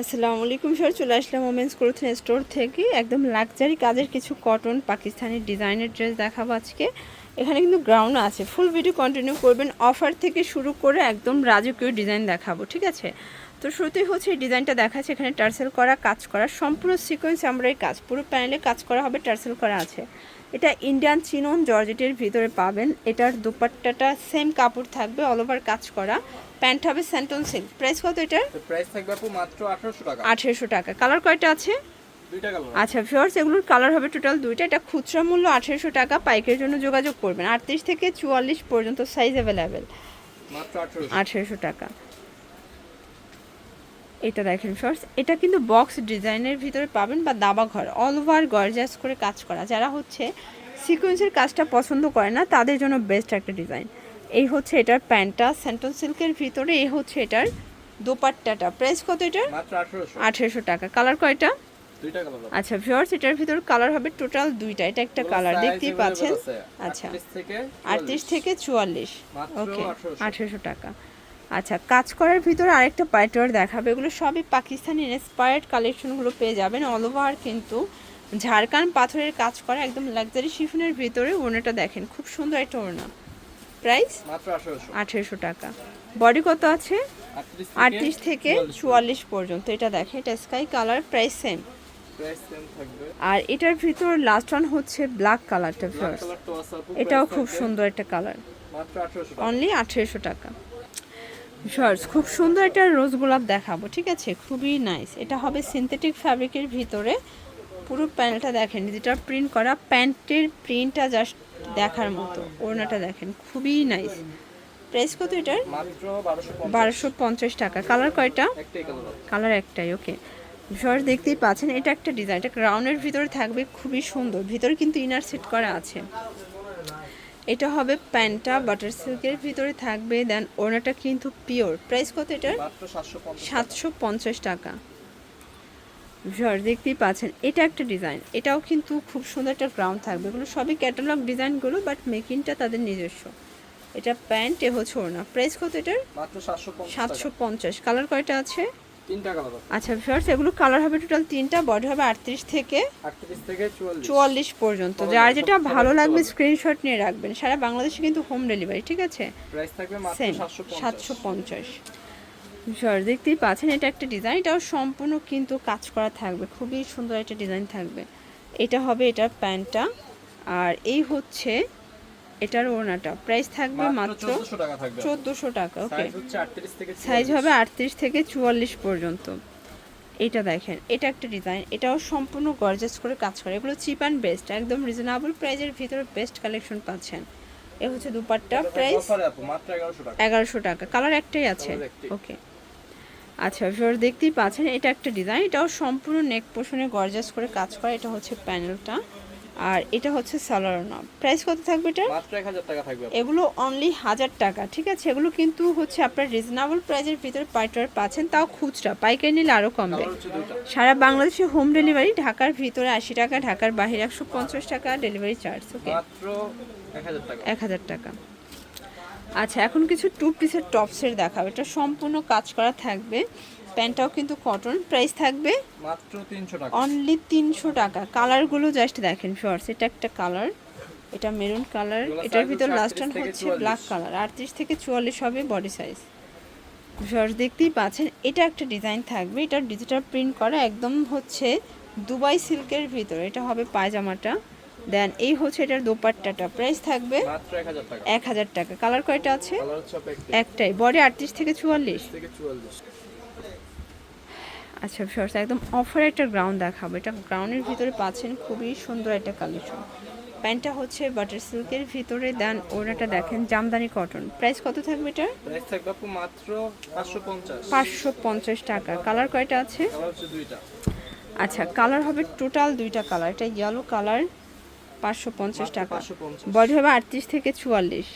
আসসালামু আলাইকুম স্যার, চলে আসলাম ওমেন্স ক্লোথিং স্টোর থেকে। একদম লাক্সারি কাজের কিছু কটন পাকিস্তানি ডিজাইনের ড্রেস দেখাবো আজকে। এখানে কিন্তু গ্রাউন্ড আছে। ফুল ভিডিও কন্টিনিউ করবেন। অফার থেকে শুরু করে একদম রাজকীয় ডিজাইন দেখাবো, ঠিক আছে? তো শুরুতেই হচ্ছে এই ডিজাইনটা দেখাচ্ছে। এখানে টার্সেল করা, কাজ করা, সম্পূর্ণ সিকোয়েন্স আমরা এই কাজ, পুরো প্যানেলে কাজ করা হবে, টার্সেল করা আছে। এটা ইন্ডিয়ান চিনন জর্জেটের ভিতরে পাবেন। এটার দুপাট্টাটা সেম কাপড় থাকবে অল ওভার কাজ করা। প্যান্ট হবে স্যান্টন সিল্ক প্রাইস কত এটার? প্রাইস থাকবে আপু মাত্র 1800 টাকা। আঠেরোশো টাকা। কালার কয়টা আছে? দুইটা কালার আচ্ছা ফিওর্স এগুলোর কালার হবে টোটাল দুইটা। এটা খুচরা মূল্য আঠেরোশো টাকা। পাইকের জন্য যোগাযোগ করবেন। আটত্রিশ থেকে চুয়াল্লিশ পর্যন্ত সাইজ অ্যাভেলেবেল মাত্র 1800 আঠেরোশো টাকা। এটা দেখেন ফার্স্ট এটা কিন্তু বক্স ডিজাইনের ভিতরে পাবেন বা দাবা ঘর অল ওভার গর্জাস করে কাজ করা। যারা হচ্ছে সিকোয়েন্সের কাজটা পছন্দ করে না তাদের জন্য বেস্ট একটা ডিজাইন এই হচ্ছে এটার প্যান্টটা স্যান্টন সিল্কের ভিতরে এই হচ্ছে এটার দোপাট্টাটা। প্রাইস কত এটার? আঠেরোশো। টাকা। কালার কয়টা? আচ্ছা ভিউয়ার্স এটার ভিতর কালার হবে টোটাল দুইটা। এটা একটা কালার দেখতেই পাচ্ছেন? আচ্ছা। 38 থেকে আটত্রিশ থেকে চুয়াল্লিশ। ওকে আঠেরোশো টাকা। আচ্ছা কাজ করার ভিতরে আরেকটা পাইটওয়ার দেখাবে। এগুলো সবই পাকিস্তানি ইন্সপায়ার্ড কালেকশনগুলো পেয়ে যাবেন অল ওভার কিন্তু। ঝাড়খান পাথরের কাজ করা একদম লাক্সারি শিফনের ভিতরে ওড়নাটা দেখেন খুব সুন্দর একটা ওড়না। প্রাইস মাত্র আঠেরোশো। টাকা। বডি কত আছে? 38 আটত্রিশ থেকে চুয়াল্লিশ। পর্যন্ত। এটা দেখেন এটা স্কাই কালার প্রাইস সেম আর এটার ভিতর লাস্ট ওয়ান হচ্ছে ব্ল্যাক কালারটা এটাও খুব সুন্দর একটা কালার মাত্র 1800 টাকা। অনলি আঠেরোশো টাকা। শর্টস খুব সুন্দর একটা রোজ গোলাপ দেখাবো ঠিক আছে? খুবই নাইস এটা হবে সিনথেটিক ফ্যাব্রিকের ভিতরে। পুরো প্যানেলটা দেখেন যেটা প্রিন্ট করা প্যান্টের প্রিন্টটা জাস্ট দেখার মতো ওড়নাটা দেখেন খুবই নাইস প্রাইস কত এটার? বারোশো পঞ্চাশ। টাকা। কালার কয়টা? কালার কালার একটাই ওকে শর্টস দেখতেই পাচ্ছেন এটা একটা ডিজাইন এটা গ্রাউন্ডের ভিতরে থাকবে খুবই সুন্দর। ভিতরে কিন্তু ইনার সেট করা আছে। এটা হবে প্যান্টটা বাটার সিল্কের ভিতরে থাকবে দেন ওনাটা কিন্তু পিওর প্রাইস কত এটার? সাতশো পঞ্চাশ টাকা। ভিউয়ার দেখতেই পাচ্ছেন এটা একটা ডিজাইন এটাও কিন্তু খুব সুন্দর একটা গ্রাউন্ড থাকবে। এগুলো সবই ক্যাটালগ ডিজাইনগুলো বাট মেকিংটা তাদের নিজস্ব। এটা প্যান্ট এ হচ্ছে ওনা প্রাইস কত এটার? সাতশো পঞ্চাশ কালার কয়টা আছে? তিনটা কালার আচ্ছা ভিউয়ার্স এগুলো কালার হবে টোটাল তিনটা বডি হবে আটত্রিশ থেকে 38 থেকে 44 চুয়াল্লিশ পর্যন্ত। যার যেটা ভালো লাগবে স্ক্রিনশট নিয়ে রাখবেন। সারা বাংলাদেশে কিন্তু হোম ডেলিভারি ঠিক আছে? প্রাইস থাকবে মাত্র সেম 750 সাতশো পঞ্চাশ। সর দেখতেই পাচ্ছেন এটা একটা ডিজাইন এটাও সম্পূর্ণ কিন্তু কাজ করা থাকবে। খুবই সুন্দর একটা ডিজাইন থাকবে। এটা হবে এটার প্যান্টটা। আর এই হচ্ছে এটার ওড়নাটা। প্রাইস থাকবে মাত্র 1400 টাকা চোদ্দোশো টাকা ওকে সাইজ হচ্ছে 38 থেকে সাইজ 44 হবে আটত্রিশ থেকে চুয়াল্লিশ পর্যন্ত। এটা দেখেন এটা একটা ডিজাইন এটাও সম্পূর্ণ গর্জাস করে কাজ করে। এগুলো চিপ অ্যান্ড বেস্ট একদম রিজনেবল প্রাইজের ভিতরে বেস্ট কালেকশন পাচ্ছেন। এ হচ্ছে দুপাট্টা প্রাইস অফারে আপু মাত্র 1100 টাকা। এগারোশো টাকা। কালার একটাই আছে ওকে আচ্ছা ভিউয়ার দেখতেই পাচ্ছেন এটা একটা ডিজাইন এটাও সম্পূর্ণ নেক পোষণে গর্জাস করে কাজ করে। এটা হচ্ছে প্যানেলটা আর এটা হচ্ছে সালোয়ারনা প্রাইস কত থাকবে এটা মাত্র 1000 টাকা থাকবে এগুলো অনলি হাজার টাকা ঠিক আছে? এগুলো কিন্তু হচ্ছে আপনার রিজনেবল প্রাইজের ভিতরে পাইটার পাচ্ছেন তাও খুচরা। পাইকারি নিলে আরও কমবে সারা বাংলাদেশে হোম ডেলিভারি ঢাকার ভিতরে আশি টাকা ঢাকার বাইরে একশো পঞ্চাশ টাকা ডেলিভারি চার্জ ওকে মাত্র 1000 টাকা। এক হাজার টাকা। আচ্ছা এখন কিছু টু পিসের টপসের দেখাবো। এটা সম্পূর্ণ কাজ করা থাকবে। প্যান্টটাও কিন্তু কটন প্রাইস থাকবে মাত্র 300 টাকা। অনলি তিনশো টাকা। কালারগুলো জাস্ট দেখেন শর্টস এটা একটা কালার এটা মেরুন কালার এটার ভিতর লাস্ট 38 ওয়ান হচ্ছে ব্ল্যাক কালার আটত্রিশ থেকে চুয়াল্লিশ হবে বডি সাইজ শর্টস দেখতেই পাচ্ছেন এটা একটা ডিজাইন থাকবে এটা ডিজিটাল প্রিন্ট করা একদম হচ্ছে দুবাই সিল্কের ভিতরে এটা হবে পায়জামাটা। দেন এই হচ্ছে এটার দোপাট্টাটা প্রাইস থাকবে মাত্র 1000 টাকা। এক হাজার টাকা। কালার কয়টা আছে? একটাই বডি আটত্রিশ থেকে চুয়াল্লিশ। থেকে 44 আচ্ছা শর্টস একদম অফার একটা গ্রাউন্ড দেখাবো। এটা গ্রাউন্ডের ভিতরে পাচ্ছেন খুবই সুন্দর একটা কালেকশন প্যান্টটা হচ্ছে বাটার সিল্কের ভিতরে দেন ওনাটা দেখেন জামদানি কটন প্রাইস কত থাকবে এটা প্রাইস থাকবে আপু মাত্র 550 পাঁচশো পঞ্চাশ টাকা। কালার কয়টা আছে? কালার হচ্ছে দুইটা। আচ্ছা কালার হবে টোটাল দুইটা কালার এটা ইয়েলো কালার পাঁচশো পঞ্চাশ মাত্র টাকা। 550 বডি হবে আটত্রিশ থেকে চুয়াল্লিশ।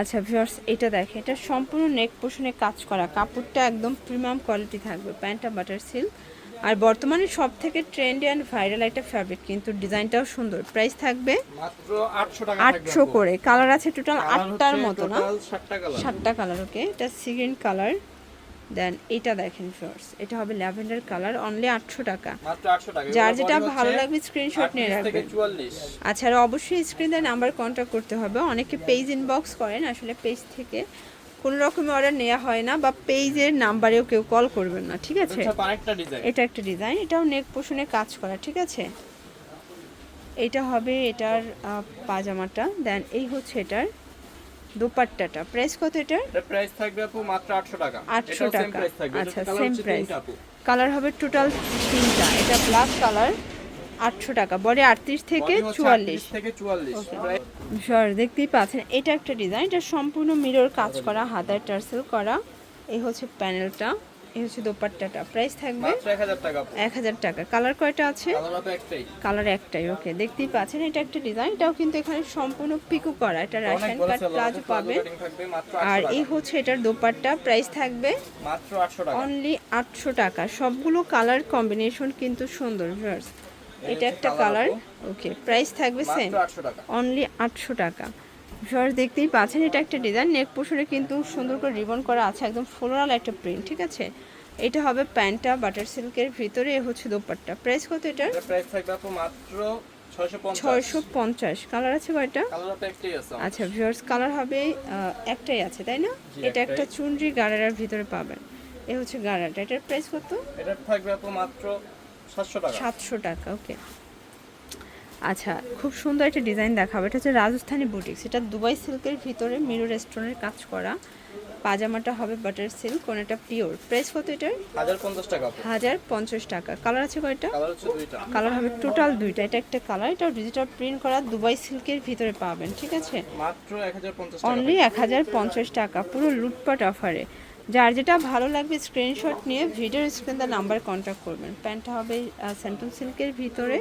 আচ্ছা ভিউয়ার্স এটা দেখে। এটা সম্পূর্ণ নেক পোষণে কাজ করা। কাপড়টা একদম প্রিমিয়াম কোয়ালিটি থাকবে। প্যান্টটা বাটার সিল্ক আর বর্তমানে সব থেকে ট্রেন্ড অ্যান্ড ভাইরাল একটা ফ্যাব্রিক কিন্তু ডিজাইনটাও সুন্দর। প্রাইস থাকবে মাত্র 800 টাকা আটশো করে। কালার আছে টোটাল আটটার মতো না? total 60 টা কালার সাতটা কালার ওকে এটা সিগ্রিন কালার দেন এটা দেখেন ফ্লোর্স এটা হবে ল্যাভেন্ডার কালার অনলি আটশো টাকা। মাত্র আটশো টাকা। যার যেটা ভালো লাগবে স্ক্রিনশট নিয়ে 38 রাখবেন। আচ্ছা আর অবশ্যই স্ক্রিনে নাম্বার কন্ট্যাক্ট করতে হবে। অনেকে পেজ ইনবক্স করেন আসলে পেজ থেকে। কোনো রকমের অর্ডার নেওয়া হয় না বা পেজের নাম্বারেও কেউ কল করবেন না ঠিক আছে? ডিজাইন এটা একটা ডিজাইন এটাও নেক পোষণে কাজ করা ঠিক আছে? এটা হবে এটার পাজামাটা। দেন এই হচ্ছে এটার দোপাট্টাটা। প্রাইস কত এটার? এটা প্রাইস থাকবে আপু মাত্র 800 টাকা। 800 এটাও সেম টাকা। প্রাইস থাকবে। আচ্ছা, সেম আপু। কালার হবে টোটাল তিনটা। এটা প্লাস কালার আটশো টাকা। বডি আটত্রিশ থেকে Body হচ্ছে চুয়াল্লিশ। 38 থেকে 44 স্যার দেখতেই পাচ্ছেন। এটা একটা ডিজাইন এটা সম্পূর্ণ মিরর কাজ করা হাতার টার্সেল করা। এই হচ্ছে প্যানেলটা এই হচ্ছে দোপাট্টাটা। প্রাইস থাকবে মাত্র 1000 টাকা আপু এক হাজার টাকা। কালার কয়টা আছে? কালার একটাই। ওকে দেখতেই পাচ্ছেন এটা একটা ডিজাইন এটাও কিন্তু এখানে সম্পূর্ণ পিকো করা। এটা রাশিয়ান কাট প্লাজো পাবেন। আর 800 এই হচ্ছে এটার দোপাট্টা। প্রাইস থাকবে মাত্র 800 টাকা। অনলি আটশো টাকা। সবগুলো কালার কম্বিনেশন কিন্তু সুন্দর ভিউয়ার্স এটা একটা কালার ওকে প্রাইস থাকবে সেম মাত্র 800 টাকা। অনলি আটশো টাকা। ভিউয়ার্স দেখতেই পাচ্ছেন এটা একটা ডিজাইন নেক পোর্শনে কিন্তু সুন্দর করে রিবন করা আছে একদম ফ্লোরাল একটা প্রিন্ট ঠিক আছে? এটা হবে প্যান্টটা বাটার সিল্কের ভিতরে এ হচ্ছে দোপাট্টা। প্রাইস কত এটার? এটা প্রাইস থাকবে আপু মাত্র 650 ছয়শো পঞ্চাশ। কালার আছে কয়টা? আচ্ছা ভিউয়ার্স কালার হবে একটাই আছে তাই না? এটা একটা চুনরি গাড়ার ভিতরে পাবেন। এ হচ্ছে গাড়াটা এটার প্রাইস কত? এটা থাকবে আপু মাত্র 700 টাকা। সাতশো টাকা ওকে আচ্ছা খুব সুন্দর একটা ডিজাইন দেখাবো। এটা হচ্ছে রাজস্থানী বুটিক্স এটা দুবাই সিল্কের ভিতরে মিরর স্টোনের কাজ করা। পাজামাটা হবে বাটার সিল্ক কোনটা পিওর। প্রাইস কত এটার? 1050 টাকা হাজার পঞ্চাশ টাকা। কালার আছে কয়টা? কালার হবে টোটাল দুইটা। এটা একটা কালার এটাও ডিজিটাল প্রিন্ট করা। দুবাই সিল্কের ভিতরে পাবেন ঠিক আছে? মাত্র 1050 টাকা। অনলি এক হাজার পঞ্চাশ টাকা। পুরো লুটপাট অফারে যার যেটা ভালো লাগবে স্ক্রিনশট নিয়ে ভিডিওর স্ক্রিন দা নাম্বার কন্ট্যাক্ট করবেন। প্যান্টটা হবে স্যান্টন সিল্কের ভিতরে।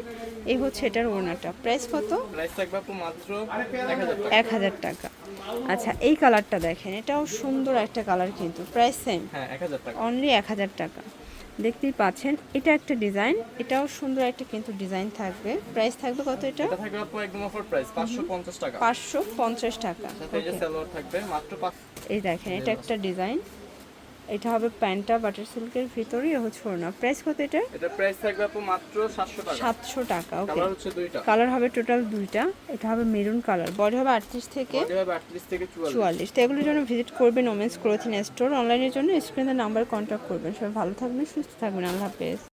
এই হচ্ছে এটার ওনাটা প্রাইস কত? প্রাইস থাকবে আপু মাত্র 1000 টাকা এক হাজার টাকা। আচ্ছা এই কালারটা দেখেন। এটাও সুন্দর একটা কালার কিন্তু। প্রাইস সেম হ্যাঁ 1000 টাকা। অনলি এক হাজার টাকা। দেখতেই পাচ্ছেন এটা একটা ডিজাইন এটাও সুন্দর একটা কিন্তু ডিজাইন থাকবে। প্রাইস থাকবে কত এটা? এটা থাকবে আপু একদম অফার প্রাইস 550 টাকা। পাঁচশো পঞ্চাশ টাকা। সাথে এই যে সালোয়ার থাকবে মাত্র 5 এই দেখেন এটা একটা ডিজাইন এটা হবে প্যান্টটা বাটার সিল্কের ভিতরে এ হচ্ছে ওড়না। প্রাইস কত এটা? এটা প্রাইস থাকবে আপু মাত্র 700 টাকা। সাতশো টাকা ওকে। কালার হচ্ছে দুইটা। কালার হবে টোটাল দুইটা। এটা হবে মেরুন কালার। বডি হবে আটত্রিশ থেকে বডি হবে 38 থেকে 44 চুয়াল্লিশ। তো এগুলোর জন্য ভিজিট করবেন ওমেন্স ক্লোথিং স্টোর। অনলাইনের জন্য স্ক্রিনে নাম্বার কন্ট্যাক্ট করবেন। সবাই ভালো থাকবেন সুস্থ থাকবেন। আল্লাহ হাফেজ।